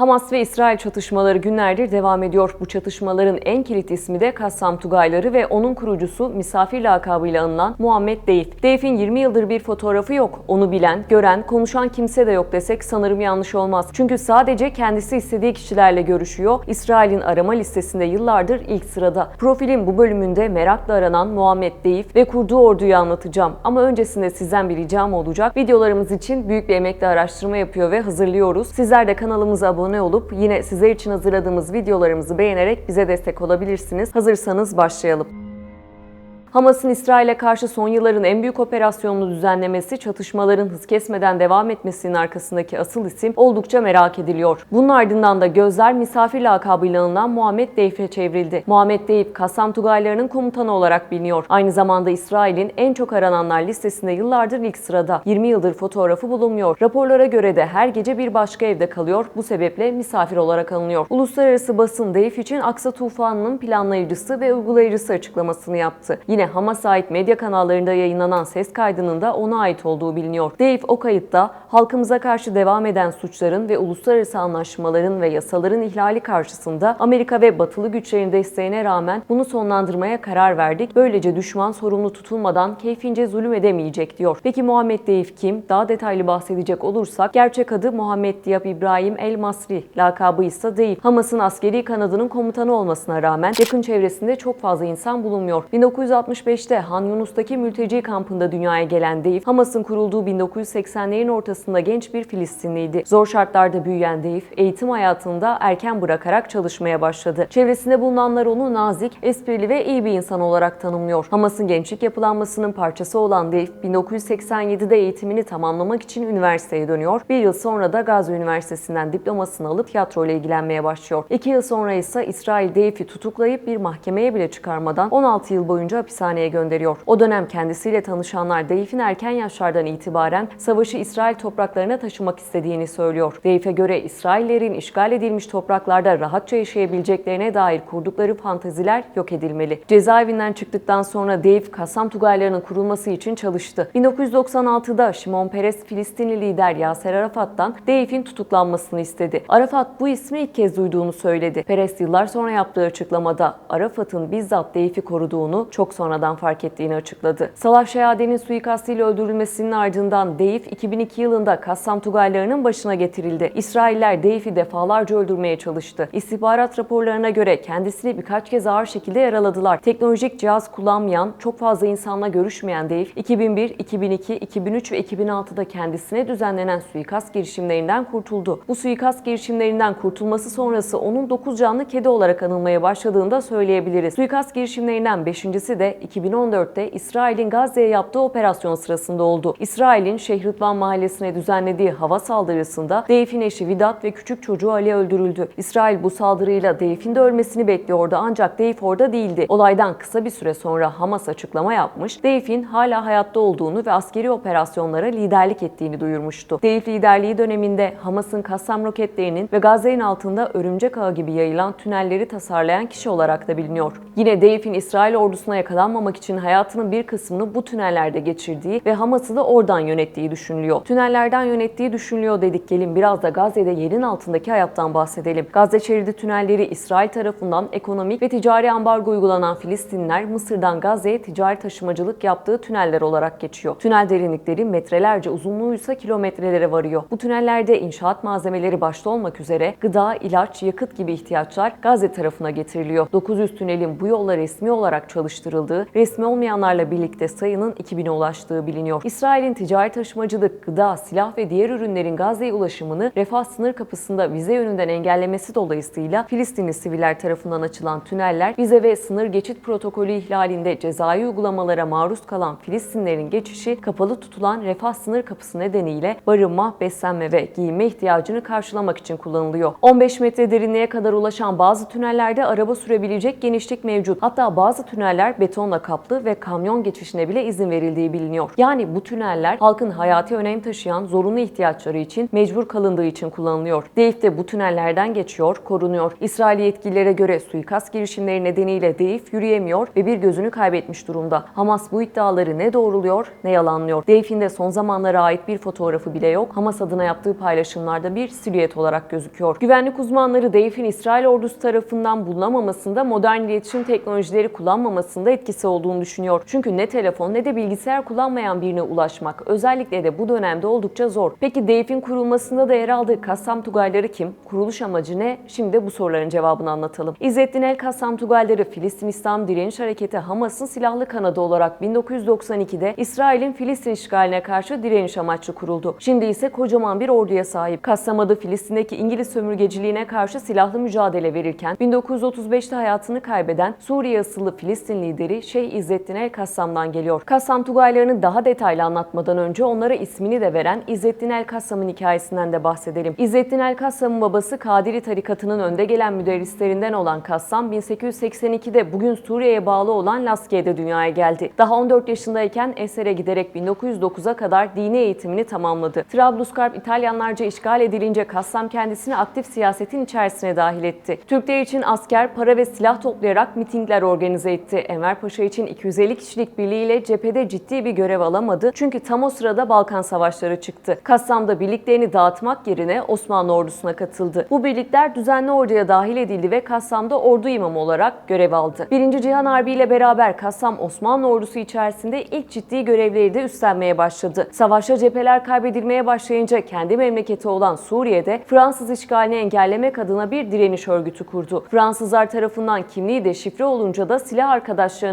Hamas ve İsrail çatışmaları günlerdir devam ediyor. Bu çatışmaların en kilit ismi de Kassam Tugayları ve onun kurucusu misafir lakabıyla anılan Muhammed Deyif. Deyif'in 20 yıldır bir fotoğrafı yok. Onu bilen, gören, konuşan kimse de yok desek sanırım yanlış olmaz. Çünkü sadece kendisi istediği kişilerle görüşüyor. İsrail'in arama listesinde yıllardır ilk sırada. Profilin bu bölümünde merakla aranan Muhammed Deyif ve kurduğu orduyu anlatacağım. Ama öncesinde sizden bir ricam olacak. Videolarımız için büyük bir emekle araştırma yapıyor ve hazırlıyoruz. Sizler de kanalımıza abone olup yine sizler için hazırladığımız videolarımızı beğenerek bize destek olabilirsiniz. Hazırsanız başlayalım. Hamas'ın İsrail'e karşı son yılların en büyük operasyonunu düzenlemesi, çatışmaların hız kesmeden devam etmesinin arkasındaki asıl isim oldukça merak ediliyor. Bunun ardından da gözler misafir lakabıyla anılan Muhammed Deyf'e çevrildi. Muhammed Deyf, Kassam Tugaylarının komutanı olarak biliniyor. Aynı zamanda İsrail'in en çok arananlar listesinde yıllardır ilk sırada. 20 yıldır fotoğrafı bulunmuyor. Raporlara göre de her gece bir başka evde kalıyor. Bu sebeple misafir olarak alınıyor. Uluslararası basın Deyf için Aksa Tufanı'nın planlayıcısı ve uygulayıcısı açıklamasını yaptı. Yine Yine Hamas'a ait medya kanallarında yayınlanan ses kaydının da ona ait olduğu biliniyor. Dave o kayıtta halkımıza karşı devam eden suçların ve uluslararası anlaşmaların ve yasaların ihlali karşısında Amerika ve batılı güçlerin desteğine rağmen bunu sonlandırmaya karar verdik. Böylece düşman sorumlu tutulmadan keyfince zulüm edemeyecek diyor. Peki Muhammed Dave kim? Daha detaylı bahsedecek olursak gerçek adı Muhammed Diyab İbrahim El Masri, lakabı ise Dave. Hamas'ın askeri kanadının komutanı olmasına rağmen yakın çevresinde çok fazla insan bulunmuyor. 1960 1965'te Han Yunus'taki mülteci kampında dünyaya gelen Deyif, Hamas'ın kurulduğu 1980'lerin ortasında genç bir Filistinliydi. Zor şartlarda büyüyen Deyif, eğitim hayatında erken bırakarak çalışmaya başladı. Çevresinde bulunanlar onu nazik, esprili ve iyi bir insan olarak tanımlıyor. Hamas'ın gençlik yapılanmasının parçası olan Deyif, 1987'de eğitimini tamamlamak için üniversiteye dönüyor. Bir yıl sonra da Gazi Üniversitesi'nden diplomasını alıp tiyatro ile ilgilenmeye başlıyor. İki yıl sonra ise İsrail Deyif'i tutuklayıp bir mahkemeye bile çıkarmadan 16 yıl boyunca hapishaneye gönderiyor. O dönem kendisiyle tanışanlar Deyf'in erken yaşlardan itibaren savaşı İsrail topraklarına taşımak istediğini söylüyor. Deyf'e göre İsraillerin işgal edilmiş topraklarda rahatça yaşayabileceklerine dair kurdukları fanteziler yok edilmeli. Cezaevinden çıktıktan sonra Deyf, Kassam Tugaylarının kurulması için çalıştı. 1996'da Şimon Peres Filistinli lider Yaser Arafat'tan Deyf'in tutuklanmasını istedi. Arafat bu ismi ilk kez duyduğunu söyledi. Peres yıllar sonra yaptığı açıklamada Arafat'ın bizzat Deyf'i koruduğunu çok sonradan fark ettiğini açıkladı. Salah Şehade'nin suikastıyla öldürülmesinin ardından Deyf 2002 yılında Kassam Tugaylarının başına getirildi. İsrailler Deyf'i defalarca öldürmeye çalıştı. İstihbarat raporlarına göre kendisini birkaç kez ağır şekilde yaraladılar. Teknolojik cihaz kullanmayan, çok fazla insanla görüşmeyen Deyf, 2001, 2002, 2003 ve 2006'da kendisine düzenlenen suikast girişimlerinden kurtuldu. Bu suikast girişimlerinden kurtulması sonrası onun 9 canlı kedi olarak anılmaya başladığını da söyleyebiliriz. Suikast girişimlerinden 5.si de 2014'te İsrail'in Gazze'ye yaptığı operasyon sırasında oldu. İsrail'in Şehritvan mahallesine düzenlediği hava saldırısında Deyf'in eşi Vidat ve küçük çocuğu Ali öldürüldü. İsrail bu saldırıyla Deyf'in de ölmesini bekliyordu ancak Deyf orada değildi. Olaydan kısa bir süre sonra Hamas açıklama yapmış, Deyf'in hala hayatta olduğunu ve askeri operasyonlara liderlik ettiğini duyurmuştu. Deyf liderliği döneminde Hamas'ın Kassam roketlerinin ve Gazze'nin altında örümcek ağı gibi yayılan tünelleri tasarlayan kişi olarak da biliniyor. Yine Deyf'in İsrail ordusuna yakalanmamak için hayatının bir kısmını bu tünellerde geçirdiği ve Hamas'ı da oradan yönettiği düşünülüyor. Tünellerden yönettiği düşünülüyor dedik gelin biraz da Gazze'de yerin altındaki hayattan bahsedelim. Gazze şeridi tünelleri İsrail tarafından ekonomik ve ticari ambargo uygulanan Filistinler Mısır'dan Gazze'ye ticari taşımacılık yaptığı tüneller olarak geçiyor. Tünel derinlikleri metrelerce uzunluğuysa kilometrelere varıyor. Bu tünellerde inşaat malzemeleri başta olmak üzere gıda, ilaç, yakıt gibi ihtiyaçlar Gazze tarafına getiriliyor. 900 tünelin bu yolla resmi olarak çalıştırıldığı, resmi olmayanlarla birlikte sayının 2000'e ulaştığı biliniyor. İsrail'in ticari taşımacılık, gıda, silah ve diğer ürünlerin Gazze'ye ulaşımını refah sınır kapısında vize yönünden engellemesi dolayısıyla Filistinli siviller tarafından açılan tüneller vize ve sınır geçit protokolü ihlalinde cezai uygulamalara maruz kalan Filistinlerin geçişi kapalı tutulan refah sınır kapısı nedeniyle barınma, beslenme ve giyinme ihtiyacını karşılamak için kullanılıyor. 15 metre derinliğe kadar ulaşan bazı tünellerde araba sürebilecek genişlik mevcut. Hatta bazı tüneller beton betonla kaplı ve kamyon geçişine bile izin verildiği biliniyor. Yani bu tüneller halkın hayati önem taşıyan zorunlu ihtiyaçları için mecbur kalındığı için kullanılıyor. Deif de bu tünellerden geçiyor, korunuyor. İsrail yetkililere göre suikast girişimleri nedeniyle Deif yürüyemiyor ve bir gözünü kaybetmiş durumda. Hamas bu iddiaları ne doğruluyor ne yalanlıyor. Deif'in de son zamanlara ait bir fotoğrafı bile yok. Hamas adına yaptığı paylaşımlarda bir silüet olarak gözüküyor. Güvenlik uzmanları Deif'in İsrail ordusu tarafından bulunamamasında modern iletişim teknolojileri kullanmamasında etkisi olduğunu düşünüyor. Çünkü ne telefon ne de bilgisayar kullanmayan birine ulaşmak özellikle de bu dönemde oldukça zor. Peki Deif'in kurulmasında da yer aldığı Kassam Tugayları kim? Kuruluş amacı ne? Şimdi bu soruların cevabını anlatalım. İzzettin El Kassam Tugayları Filistin İslam Direniş Hareketi Hamas'ın silahlı kanadı olarak 1992'de İsrail'in Filistin işgaline karşı direniş amaçlı kuruldu. Şimdi ise kocaman bir orduya sahip. Kassam adı Filistin'deki İngiliz sömürgeciliğine karşı silahlı mücadele verirken 1935'te hayatını kaybeden Suriye asıllı Filistin lideri Şeyh İzzettin El Kassam'dan geliyor. Kassam Tugaylarını daha detaylı anlatmadan önce onlara ismini de veren İzzettin El Kassam'ın hikayesinden de bahsedelim. İzzettin El Kassam'ın babası Kadiri tarikatının önde gelen müderrislerinden olan Kassam 1882'de bugün Suriye'ye bağlı olan Laskiye'de dünyaya geldi. Daha 14 yaşındayken Eser'e giderek 1909'a kadar dini eğitimini tamamladı. Trablusgarp İtalyanlarca işgal edilince Kassam kendisini aktif siyasetin içerisine dahil etti. Türkler için asker, para ve silah toplayarak mitingler organize etti. Enver Paşa için 250 kişilik birliğiyle cephede ciddi bir görev alamadı. Çünkü tam o sırada Balkan Savaşları çıktı. Kassam'da birliklerini dağıtmak yerine Osmanlı ordusuna katıldı. Bu birlikler düzenli orduya dahil edildi ve Kassam'da ordu imamı olarak görev aldı. Birinci Cihan Harbi ile beraber Kassam Osmanlı ordusu içerisinde ilk ciddi görevleri de üstlenmeye başladı. Savaşta cepheler kaybedilmeye başlayınca kendi memleketi olan Suriye'de Fransız işgalini engellemek adına bir direniş örgütü kurdu. Fransızlar tarafından kimliği de şifre olunca da silah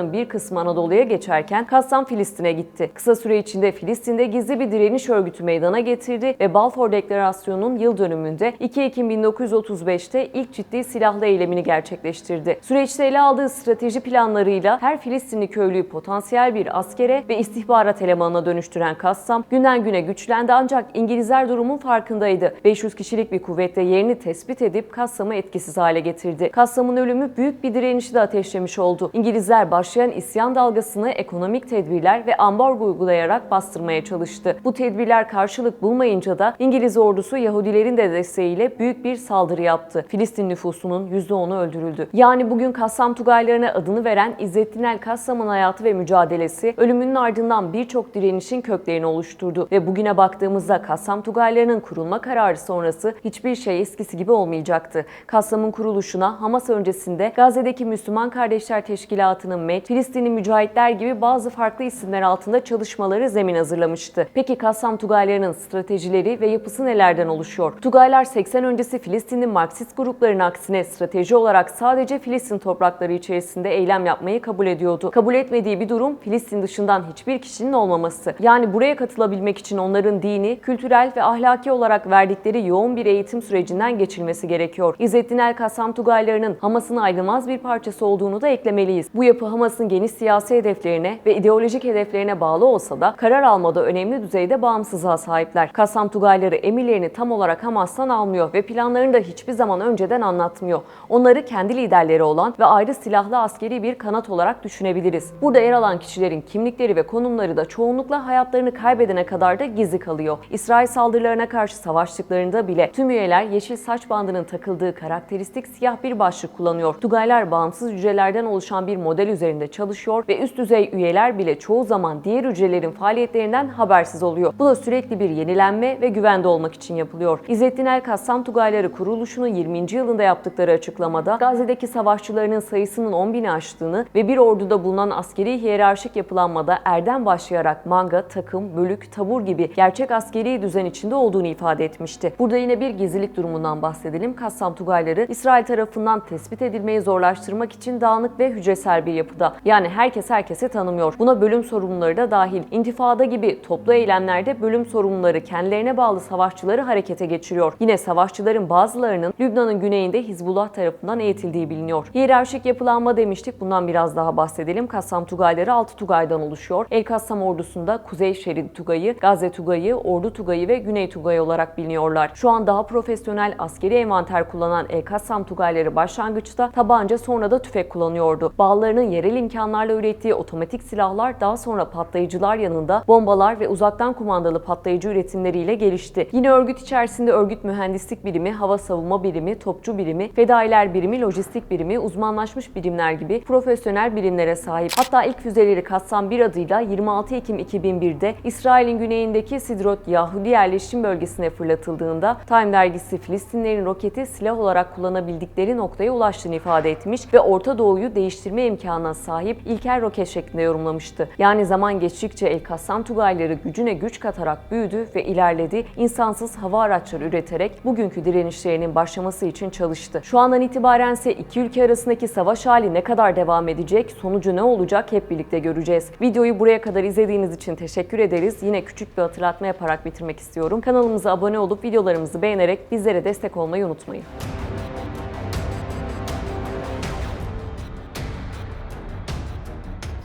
arkadaşlarının bir kısmı Anadolu'ya geçerken Kassam Filistin'e gitti. Kısa süre içinde Filistin'de gizli bir direniş örgütü meydana getirdi ve Balfour Deklarasyonu'nun yıl dönümünde 2 Ekim 1935'te ilk ciddi silahlı eylemini gerçekleştirdi. Süreçte ele aldığı strateji planlarıyla her Filistinli köylüyü potansiyel bir askere ve istihbarat elemanına dönüştüren Kassam günden güne güçlendi ancak İngilizler durumun farkındaydı. 500 kişilik bir kuvvetle yerini tespit edip Kassam'ı etkisiz hale getirdi. Kassam'ın ölümü büyük bir direnişi de ateşlemiş oldu. İngilizler başlayan isyan dalgasını ekonomik tedbirler ve ambargo uygulayarak bastırmaya çalıştı. Bu tedbirler karşılık bulmayınca da İngiliz ordusu Yahudilerin de desteğiyle büyük bir saldırı yaptı. Filistin nüfusunun %10'u öldürüldü. Yani bugün Kassam Tugaylarına adını veren İzzettin El Kassam'ın hayatı ve mücadelesi ölümünün ardından birçok direnişin köklerini oluşturdu ve bugüne baktığımızda Kassam Tugaylarının kurulma kararı sonrası hiçbir şey eskisi gibi olmayacaktı. Kassam'ın kuruluşuna Hamas öncesinde Gazze'deki Müslüman Kardeşler Teşkilatı'nın MED, Filistinli mücahitler gibi bazı farklı isimler altında çalışmaları zemin hazırlamıştı. Peki Kassam Tugaylarının stratejileri ve yapısı nelerden oluşuyor? Tugaylar 80 öncesi Filistinli Marksist grupların aksine strateji olarak sadece Filistin toprakları içerisinde eylem yapmayı kabul ediyordu. Kabul etmediği bir durum Filistin dışından hiçbir kişinin olmaması. Yani buraya katılabilmek için onların dini, kültürel ve ahlaki olarak verdikleri yoğun bir eğitim sürecinden geçilmesi gerekiyor. İzzettin El Kassam Tugaylarının Hamas'ın ayrılmaz bir parçası olduğunu da eklemeliyiz. Bu yapı Hamas'ın geniş siyasi hedeflerine ve ideolojik hedeflerine bağlı olsa da karar almada önemli düzeyde bağımsızlığa sahipler. Kassam Tugayları emirlerini tam olarak Hamas'tan almıyor ve planlarını da hiçbir zaman önceden anlatmıyor. Onları kendi liderleri olan ve ayrı silahlı askeri bir kanat olarak düşünebiliriz. Burada yer alan kişilerin kimlikleri ve konumları da çoğunlukla hayatlarını kaybedene kadar da gizli kalıyor. İsrail saldırılarına karşı savaştıklarında bile tüm üyeler yeşil saç bandının takıldığı karakteristik siyah bir başlık kullanıyor. Tugaylar bağımsız hücrelerden oluşan bir model üzerinde çalışıyor ve üst düzey üyeler bile çoğu zaman diğer hücrelerin faaliyetlerinden habersiz oluyor. Bu da sürekli bir yenilenme ve güvende olmak için yapılıyor. İzzettin El Kassam Tugayları kuruluşunun 20. yılında yaptıkları açıklamada Gazze'deki savaşçılarının sayısının 10 bini aştığını ve bir orduda bulunan askeri hiyerarşik yapılanmada erden başlayarak manga, takım, bölük, tabur gibi gerçek askeri düzen içinde olduğunu ifade etmişti. Burada yine bir gizlilik durumundan bahsedelim. Kassam Tugayları İsrail tarafından tespit edilmeyi zorlaştırmak için dağınık ve hücresel bir yapıda. Yani herkes herkesi tanımıyor. Buna bölüm sorumluları da dahil. İntifada gibi toplu eylemlerde bölüm sorumluları kendilerine bağlı savaşçıları harekete geçiriyor. Yine savaşçıların bazılarının Lübnan'ın güneyinde Hizbullah tarafından eğitildiği biliniyor. Hiyerarşik yapılanma demiştik. Bundan biraz daha bahsedelim. Kassam Tugayları 6 Tugay'dan oluşuyor. El Kassam ordusunda Kuzey Şerit Tugayı, Gazze Tugayı, Ordu Tugayı ve Güney Tugayı olarak biliniyorlar. Şu an daha profesyonel askeri envanter kullanan El Kassam Tugayları başlangıçta tabanca sonra da tüfek kullanıyordu. Bağlarının yere yerel imkanlarla ürettiği otomatik silahlar daha sonra patlayıcılar yanında bombalar ve uzaktan kumandalı patlayıcı üretimleriyle gelişti. Yine örgüt içerisinde örgüt mühendislik birimi, hava savunma birimi, topçu birimi, fedailer birimi, lojistik birimi, uzmanlaşmış birimler gibi profesyonel birimlere sahip. Hatta ilk füzeleri Kassam 1 adıyla 26 Ekim 2001'de İsrail'in güneyindeki Sidrot Yahudi yerleşim bölgesine fırlatıldığında Time dergisi Filistinlerin roketi silah olarak kullanabildikleri noktaya ulaştığını ifade etmiş ve Orta Doğu'yu değiştirme imkanına sahip ilkel roket şeklinde yorumlamıştı. Yani zaman geçtikçe El Kassam Tugayları gücüne güç katarak büyüdü ve ilerledi. İnsansız hava araçları üreterek bugünkü direnişlerinin başlaması için çalıştı. Şu andan itibaren ise iki ülke arasındaki savaş hali ne kadar devam edecek, sonucu ne olacak hep birlikte göreceğiz. Videoyu buraya kadar izlediğiniz için teşekkür ederiz. Yine küçük bir hatırlatma yaparak bitirmek istiyorum. Kanalımıza abone olup videolarımızı beğenerek bizlere destek olmayı unutmayın.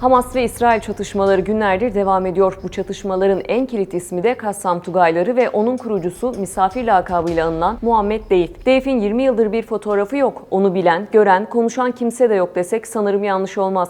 Hamas ve İsrail çatışmaları günlerdir devam ediyor. Bu çatışmaların en kilit ismi de Kassam Tugayları ve onun kurucusu misafir lakabıyla anılan Muhammed Deyif. Deyif'in 20 yıldır bir fotoğrafı yok. Onu bilen, gören, konuşan kimse de yok desek sanırım yanlış olmaz.